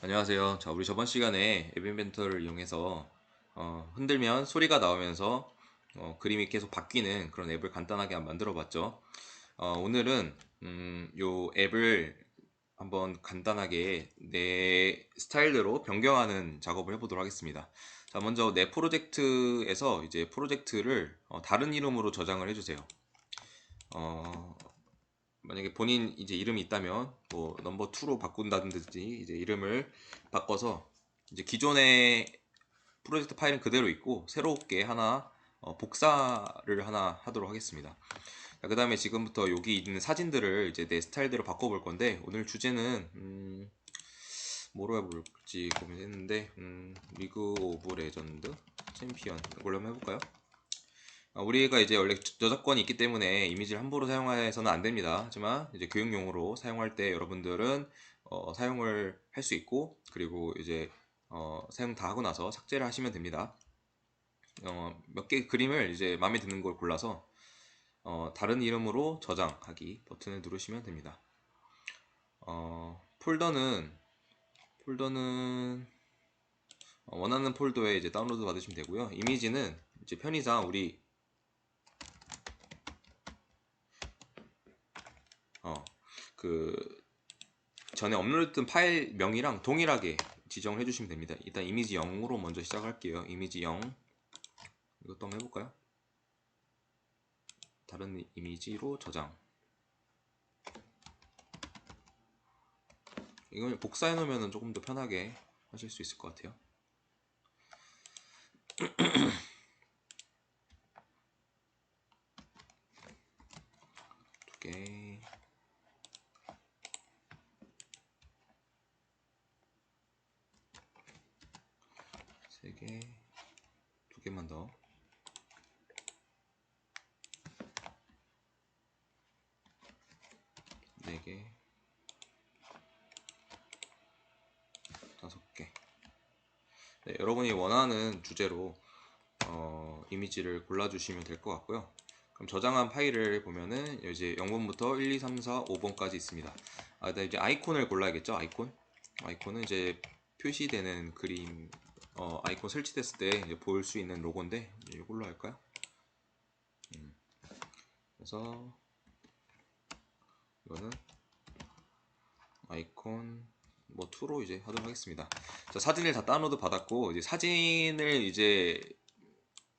안녕하세요. 자, 우리 저번 시간에 앱 인벤터를 이용해서 어, 흔들면 소리가 나오면서 어, 그림이 계속 바뀌는 그런 앱을 간단하게 만들어 봤죠. 어, 오늘은 음, 요 앱을 한번 간단하게 내 스타일대로 변경하는 작업을 해보도록 하겠습니다. 자, 먼저 내 프로젝트에서 이제 프로젝트를 어, 다른 이름으로 저장을 해주세요. 어, 만약에 본인 이제 이름이 있다면 뭐 넘버 2로 바꾼다든지 이제 이름을 바꿔서 이제 기존의 프로젝트 파일은 그대로 있고 새롭게 하나 어, 복사를 하나 하도록 하겠습니다. 그 다음에 지금부터 여기 있는 사진들을 이제 내 스타일대로 바꿔볼 건데 오늘 주제는 음, 뭐로 해볼지 고민했는데 음, 리그 오브 레전드 챔피언 이걸로 한번 해볼까요? 아, 우리가 이제 원래 저작권이 있기 때문에 이미지를 함부로 사용해서는 안 됩니다. 하지만 이제 교육용으로 사용할 때 여러분들은 어, 사용을 할 수 있고 그리고 이제 어, 사용 다 하고 나서 삭제를 하시면 됩니다. 어, 몇 개 그림을 이제 마음에 드는 걸 골라서 어, 다른 이름으로 저장하기 버튼을 누르시면 됩니다. 어, 폴더는 폴더는 어, 원하는 폴더에 이제 다운로드 받으시면 되고요. 이미지는 이제 편의상 우리 어, 그 전에 업로드했던 파일 명이랑 동일하게 지정을 해주시면 됩니다. 일단 이미지 0으로 먼저 시작할게요. 이미지 0 이것도 한번 해볼까요? 다른 이미지로 저장 이걸 복사해 놓으면 조금 더 편하게 하실 수 있을 것 같아요. 3개, 2개만 더. 4개 5개 네, 여러분이 원하는 주제로 어, 이미지를 골라주시면 될 것 같고요. 그럼 저장한 파일을 보면은 이제 0번부터 1, 2, 3, 4, 5번까지 있습니다. 아, 이제 아이콘을 골라야겠죠? 아이콘? 아이콘은 이제 표시되는 그림 어, 아이콘 설치됐을 때 볼 수 있는 로고인데 이걸로 할까요? 음. 그래서 이거는 아이콘 뭐 2로 이제 하도록 하겠습니다. 자, 사진을 다 다운로드 받았고 이제 사진을 이제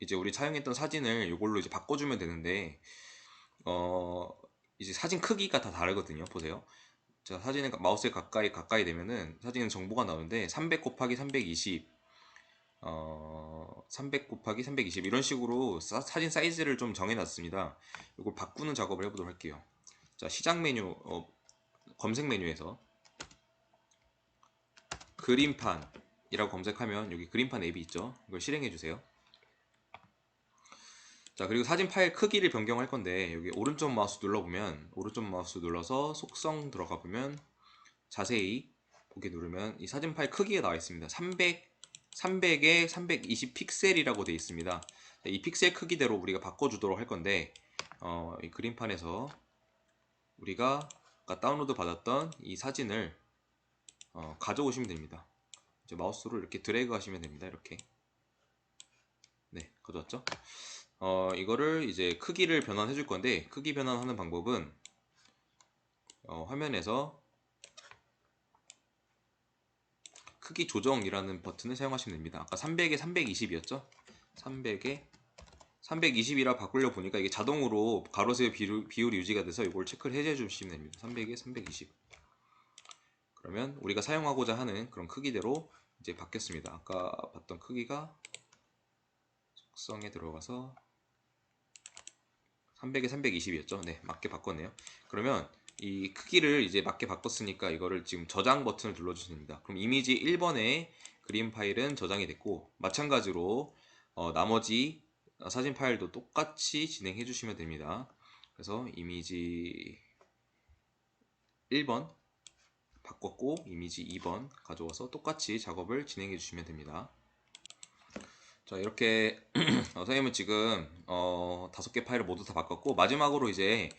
이제 우리 사용했던 사진을 이걸로 이제 바꿔주면 되는데 어 이제 사진 크기가 다 다르거든요. 보세요. 자, 사진을 마우스에 가까이 가까이 되면은 사진은 정보가 나오는데 300 곱하기 320 어, 300 곱하기 320 이런 식으로 사, 진 사이즈를 좀 정해놨습니다. 이걸 바꾸는 작업을 해보도록 할게요. 자, 시작 메뉴, 어, 검색 메뉴에서 그림판이라고 검색하면 여기 그림판 앱이 있죠. 이걸 실행해 주세요. 자, 그리고 사진 파일 크기를 변경할 건데 여기 오른쪽 마우스 눌러보면 오른쪽 마우스 눌러서 속성 들어가 보면 자세히 보기 누르면 이 사진 파일 크기가 나와 있습니다. 300 300에 320 픽셀이라고 되어 있습니다. 이 픽셀 크기대로 우리가 바꿔주도록 할 건데 어, 이 그림판에서 우리가 다운로드 받았던 이 사진을 어, 가져오시면 됩니다. 이제 마우스로 이렇게 드래그 하시면 됩니다. 이렇게 네 가져왔죠? 어, 이거를 이제 크기를 변환해 줄 건데 크기 변환하는 방법은 어, 화면에서 크기 조정이라는 버튼을 사용하시면 됩니다. 아까 300에 320이었죠? 300에 320이라 바꾸려 보니까 이게 자동으로 가로세로 비율, 비율이 유지가 돼서 이걸 체크를 해제 주시면 됩니다. 300에 320 그러면 우리가 사용하고자 하는 그런 크기대로 이제 바뀌었습니다. 아까 봤던 크기가 속성에 들어가서 300에 320이었죠. 네, 맞게 바꿨네요. 그러면 이 크기를 이제 맞게 바꿨으니까 이거를 지금 저장 버튼을 눌러주시면 됩니다. 그럼 이미지 1번의 그림 파일은 저장이 됐고 마찬가지로 어, 나머지 사진 파일도 똑같이 진행해 주시면 됩니다. 그래서 이미지 1번 바꿨고 이미지 2번 가져와서 똑같이 작업을 진행해 주시면 됩니다. 자 이렇게 어, 선생님은 지금 어, 다섯 개 파일을 모두 다 바꿨고 마지막으로 이제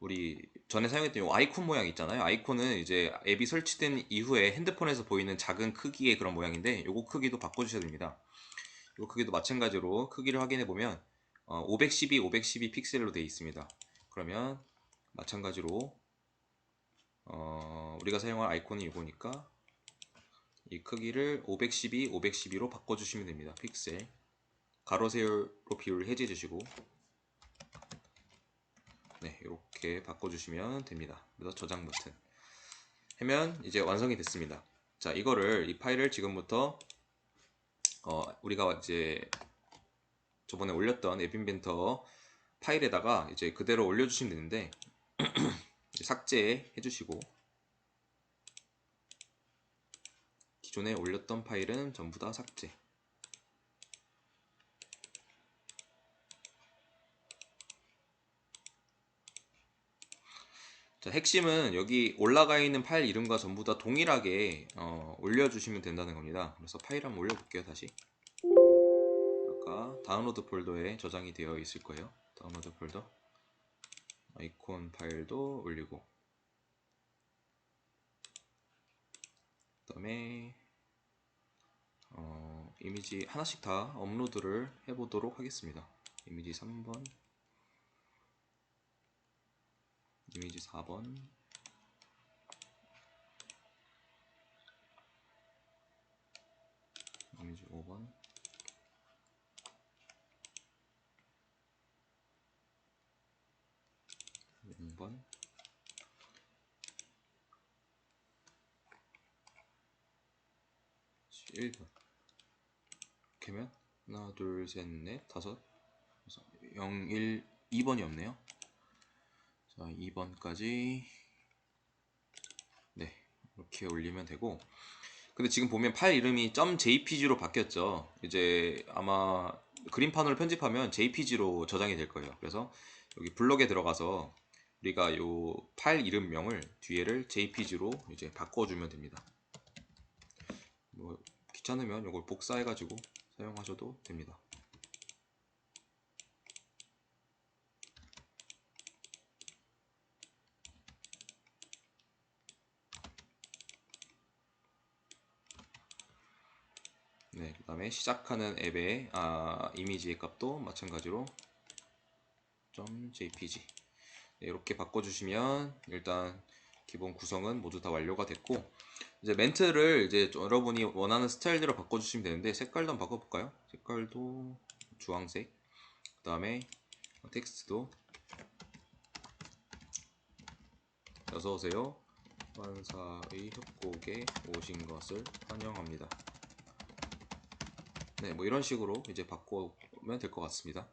우리 전에 사용했던 이 아이콘 모양 있잖아요. 아이콘은 이제 앱이 설치된 이후에 핸드폰에서 보이는 작은 크기의 그런 모양인데 요거 크기도 바꿔주셔야 됩니다. 요 크기도 마찬가지로 크기를 확인해 보면 512, 512 픽셀로 되어 있습니다. 그러면 마찬가지로 어, 우리가 사용할 아이콘이 이거니까 이 크기를 512, 512로 바꿔주시면 됩니다. 픽셀 가로 세로로 비율을 해제해 주시고 네 이렇게 바꿔주시면 됩니다. 그래서 저장 버튼 하면 이제 완성이 됐습니다. 자 이거를 이 파일을 지금부터 어, 우리가 이제 저번에 올렸던 앱인벤터 파일에다가 이제 그대로 올려주시면 되는데 삭제 해 주시고 기존에 올렸던 파일은 전부 다 삭제 자, 핵심은 여기 올라가 있는 파일 이름과 전부 다 동일하게 어, 올려주시면 된다는 겁니다. 그래서 파일 한번 올려볼게요, 다시. 아까 다운로드 폴더에 저장이 되어 있을 거예요. 다운로드 폴더. 아이콘 파일도 올리고. 그 다음에 어, 이미지 하나씩 다 업로드를 해보도록 하겠습니다. 이미지 3번. 이미지 4번. 이미지 5번. 번. 1번 이렇게 하면? 하나 둘 셋 넷 다섯. 0 1 2번이 없네요 자, 2번까지 네, 이렇게 올리면 되고 근데 지금 보면 파일 이름이 .jpg로 바뀌었죠. 이제 아마 그림판으로 편집하면 jpg로 저장이 될 거예요. 그래서 여기 블록에 들어가서 우리가 요 파일 이름명을 뒤에를 jpg로 이제 바꿔주면 됩니다. 뭐 귀찮으면 이걸 복사해가지고 사용하셔도 됩니다. 네, 그 다음에 시작하는 앱의 아, 이미지의 값도 마찬가지로 .jpg 네, 이렇게 바꿔주시면 일단 기본 구성은 모두 다 완료가 됐고 이제 멘트를 이제 여러분이 원하는 스타일대로 바꿔주시면 되는데 색깔도 한번 바꿔볼까요? 색깔도 주황색 그 다음에 텍스트도 어서오세요. 환사의 협곡에 오신 것을 환영합니다 네, 뭐 이런 식으로 이제 바꾸면 될 것 같습니다.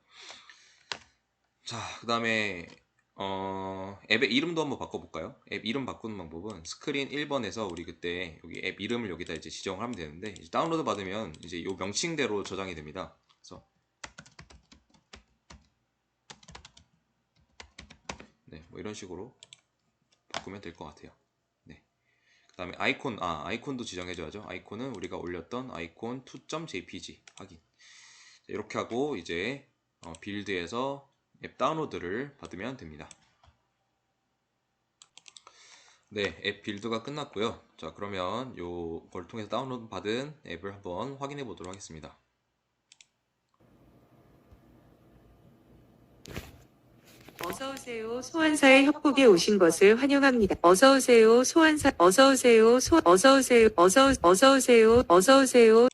자, 그 다음에 어, 앱의 이름도 한번 바꿔볼까요? 앱 이름 바꾸는 방법은 스크린 1번에서 우리 그때 여기 앱 이름을 여기다 이제 지정을 하면 되는데 이제 다운로드 받으면 이제 이 명칭대로 저장이 됩니다. 그래서 네, 뭐 이런 식으로 바꾸면 될 것 같아요. 그 다음에 아이콘, 아, 아이콘도 지정해 줘야죠. 아이콘은 우리가 올렸던 아이콘 2.jpg 확인. 이렇게 하고 이제 어, 빌드에서 앱 다운로드를 받으면 됩니다. 네, 앱 빌드가 끝났고요. 자, 그러면 요걸 통해서 다운로드 받은 앱을 한번 확인해 보도록 하겠습니다. 어서 오세요. 소환사의 협곡에 오신 것을 환영합니다. 어서 오세요. 소환사 어서 오세요. 소 어서 오세요. 어서 어서 오세요. 어서 오세요.